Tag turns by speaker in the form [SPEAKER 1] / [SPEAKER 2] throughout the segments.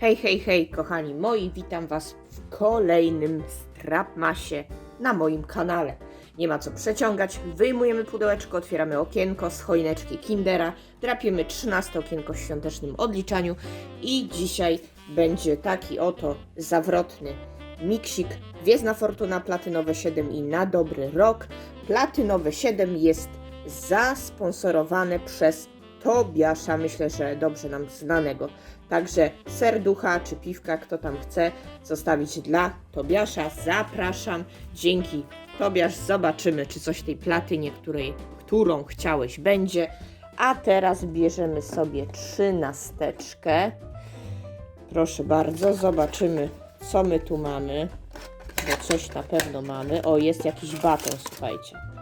[SPEAKER 1] Hej, hej, hej, kochani moi, witam Was w kolejnym Strapmasie na moim kanale. Nie ma co przeciągać, wyjmujemy pudełeczko, otwieramy okienko z choineczki Kindera, drapiemy 13 okienko w świątecznym odliczaniu i dzisiaj będzie taki oto zawrotny miksik Gwiezdna Fortuna Platynowe 7 i na dobry rok. Platynowe 7 jest zasponsorowane przez Tobiasza, myślę, że dobrze nam znanego. Także serducha czy piwka, kto tam chce zostawić dla Tobiasza, zapraszam. Dzięki Tobiasz, zobaczymy, czy coś tej platynie, której, którą chciałeś, będzie. A teraz bierzemy sobie trzynasteczkę. Proszę bardzo, zobaczymy, co my tu mamy. Bo coś na pewno mamy. O, jest jakiś baton, słuchajcie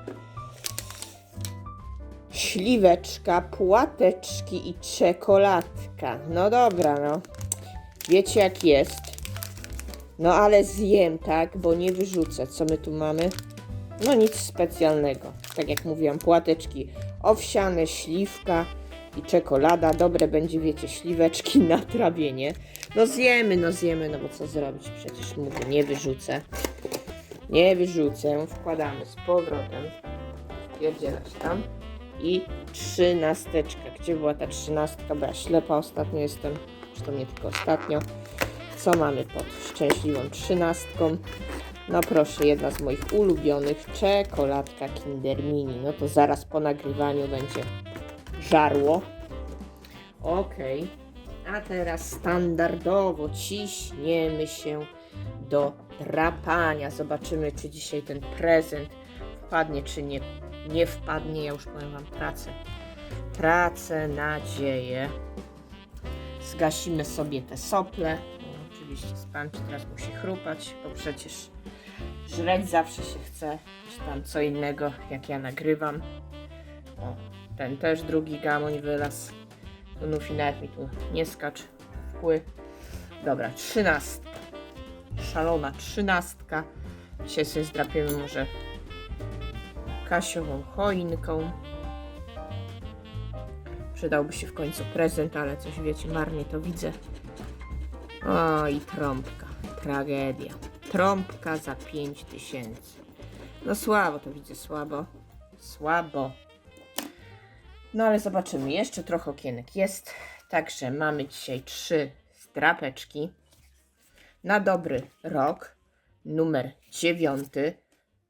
[SPEAKER 1] śliweczka, płateczki i czekoladka. No dobra, no. Wiecie jak jest. No ale zjem, tak, bo nie wyrzucę. Co my tu mamy? No nic specjalnego. Tak jak mówiłam, płateczki owsiane, śliwka i czekolada. Dobre będzie, wiecie, śliweczki na trawienie. No zjemy, no zjemy, no bo co zrobić? Przecież mówię, nie wyrzucę. Nie wyrzucę. Wkładamy z powrotem. Pierdzielać tam i trzynasteczka. Gdzie była ta trzynastka? Bo ja ślepa ostatnio jestem, czy to nie tylko ostatnio. Co mamy pod szczęśliwą trzynastką? No proszę, jedna z moich ulubionych, czekoladka Kinder Mini. No to zaraz po nagrywaniu będzie żarło. Okej, a teraz standardowo ciśniemy się do drapania. Zobaczymy, czy dzisiaj ten prezent wpadnie, czy nie nie wpadnie, ja już powiem Wam pracę. Pracę, nadzieję. Zgasimy sobie te sople. No, oczywiście spancz teraz musi chrupać, bo przecież żreć zawsze się chce, czy tam co innego, jak ja nagrywam. O, ten też drugi gamoń wylazł. To Nufi nawet mi tu nie skacz w kły. Dobra, trzynastka. Szalona trzynastka. Dzisiaj sobie zdrapiemy może Kasiową choinką. Przydałby się w końcu prezent, ale coś wiecie, marnie to widzę. O i trąbka. Tragedia. Trąbka za 5000. No słabo to widzę, słabo. Słabo. No ale zobaczymy. Jeszcze trochę okienek jest. Także mamy dzisiaj trzy strapeczki. Na dobry rok. Numer dziewiąty.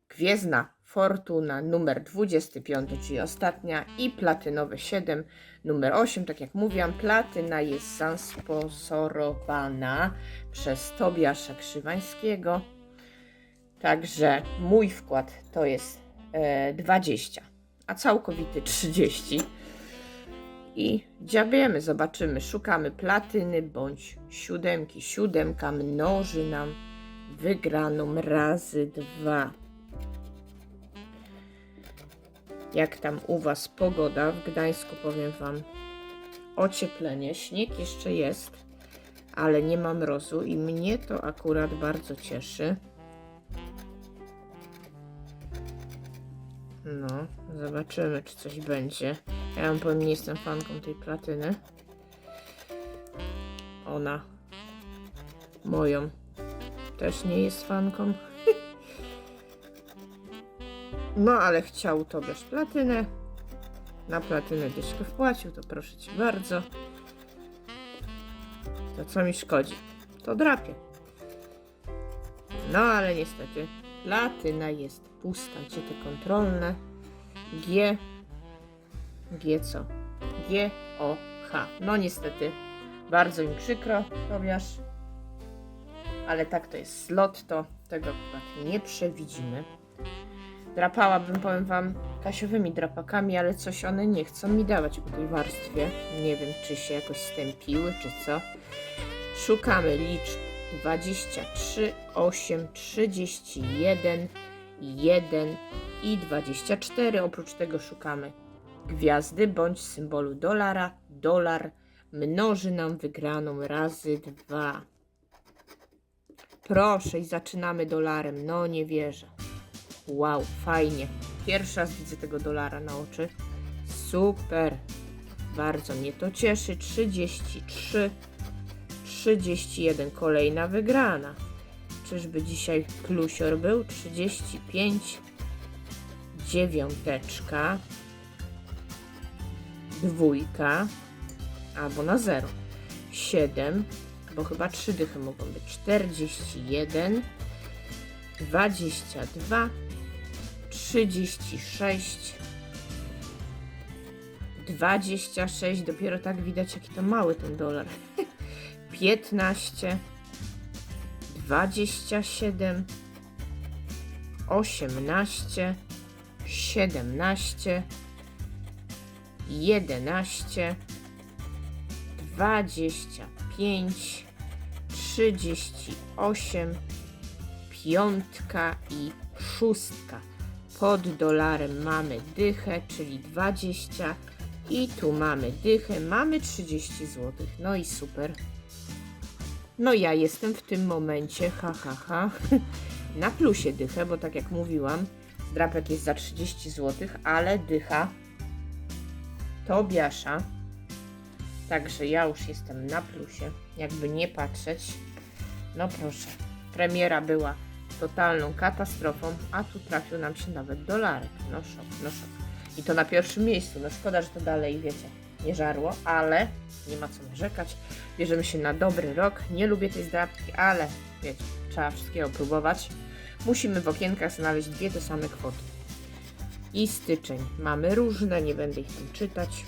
[SPEAKER 1] Gwiezdna Fortuna numer 25, czyli ostatnia i platynowe 7 numer 8. Tak jak mówiłam, platyna jest zasponsorowana przez Tobiasza Krzywańskiego. Także mój wkład to jest e, 20, a całkowity 30. I dziabiemy, zobaczymy, szukamy platyny bądź siódemki. Siódemka mnoży nam wygraną razy dwa. Jak tam u Was pogoda? W Gdańsku powiem Wam ocieplenie. Śnieg jeszcze jest, ale nie ma mrozu i mnie to akurat bardzo cieszy. No, zobaczymy, czy coś będzie. Ja wam powiem, nie jestem fanką tej platyny. Ona moją też nie jest fanką. No, ale chciał Tobiasz platynę. Na platynę dyszkę wpłacił, to proszę Cię bardzo. To co mi szkodzi? To drapie. No, ale niestety platyna jest pusta. Gdzie te kontrolne? G. G co? G, O, H. No niestety, bardzo mi przykro, Tobiasz. Ale tak to jest slot, to tego nie przewidzimy. Drapałabym, powiem wam, kasiowymi drapakami, ale coś one nie chcą mi dawać po tej warstwie. Nie wiem, czy się jakoś stępiły, czy co. Szukamy liczb 23, 8, 31, 1 i 24. Oprócz tego szukamy gwiazdy bądź symbolu dolara. Dolar mnoży nam wygraną razy 2. Proszę i zaczynamy dolarem. No nie wierzę. Wow, fajnie. Pierwszy raz widzę tego dolara na oczy. Super. Bardzo mnie to cieszy. 33, 31. Kolejna wygrana. Czyżby dzisiaj plusior był? 35. Dziewiąteczka. Dwójka. Albo na zero. 7. Bo chyba trzy dychy mogą być. 41. 22. 36. 26, dopiero tak widać jaki to mały ten dolar. 15, 27, 18, 17, 11, 25, 38, piątka i szóstka. Pod dolarem mamy dychę, czyli 20 i tu mamy dychę, mamy 30 zł. No i super. No ja jestem w tym momencie, ha ha ha, na plusie dychę, bo tak jak mówiłam, zdrapek jest za 30 zł, ale dycha Tobiasza. Także ja już jestem na plusie, jakby nie patrzeć. No proszę, premiera była totalną katastrofą, a tu trafił nam się nawet dolarek. No szok, no szok. I to na pierwszym miejscu. No szkoda, że to dalej, wiecie, nie żarło, ale nie ma co narzekać. Bierzemy się na dobry rok. Nie lubię tej zdrabki, ale wiecie, trzeba wszystkiego próbować. Musimy w okienkach znaleźć dwie te same kwoty. I styczeń. Mamy różne, nie będę ich tam czytać.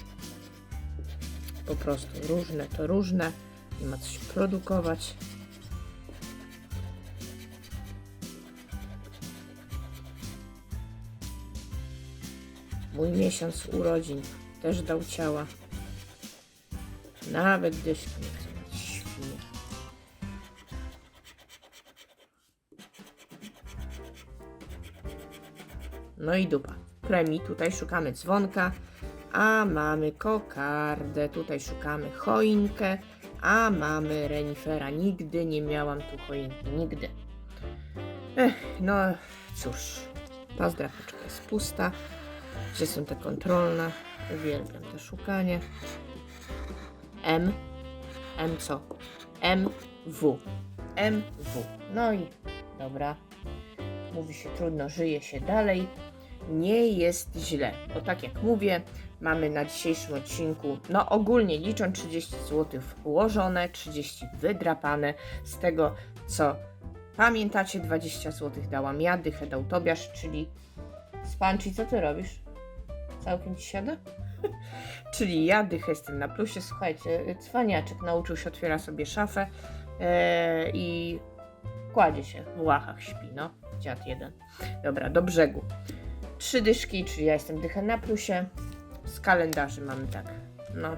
[SPEAKER 1] Po prostu różne to różne. Nie ma coś produkować. Mój miesiąc urodzin też dał ciała. Nawet dyszki nie chcę mieć świnie. No i dupa. Premii, tutaj szukamy dzwonka, a mamy kokardę, tutaj szukamy choinkę, a mamy renifera. Nigdy nie miałam tu choinki, nigdy. Ech, no cóż, ta zdrapeczka jest pusta. Gdzie są te kontrolne? Uwielbiam to szukanie. M. M co? M. W. M. W. No i dobra. Mówi się trudno, żyje się dalej. Nie jest źle. Bo tak jak mówię, mamy na dzisiejszym odcinku, no ogólnie licząc 30 zł ułożone, 30 wydrapane. Z tego co pamiętacie, 20 zł dałam ja, dychę dał czyli Spanci, co ty robisz? Całkiem ci siada? Czyli ja dychę jestem na plusie. Słuchajcie, cwaniaczek nauczył się, otwiera sobie szafę e, i kładzie się w łachach, śpi, no. Dziad jeden. Dobra, do brzegu. Trzy dyszki, czyli ja jestem dychę na plusie. Z kalendarzy mamy tak, no,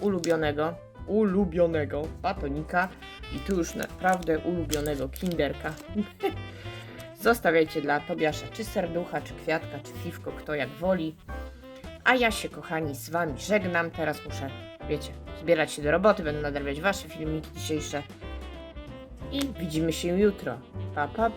[SPEAKER 1] ulubionego, ulubionego batonika i tu już naprawdę ulubionego kinderka. Zostawiajcie dla Tobiasza czy serducha, czy kwiatka, czy piwko, kto jak woli. A ja się, kochani, z Wami żegnam. Teraz muszę, wiecie, zbierać się do roboty, będę nadrabiać Wasze filmiki dzisiejsze. I widzimy się jutro. Pa, pa,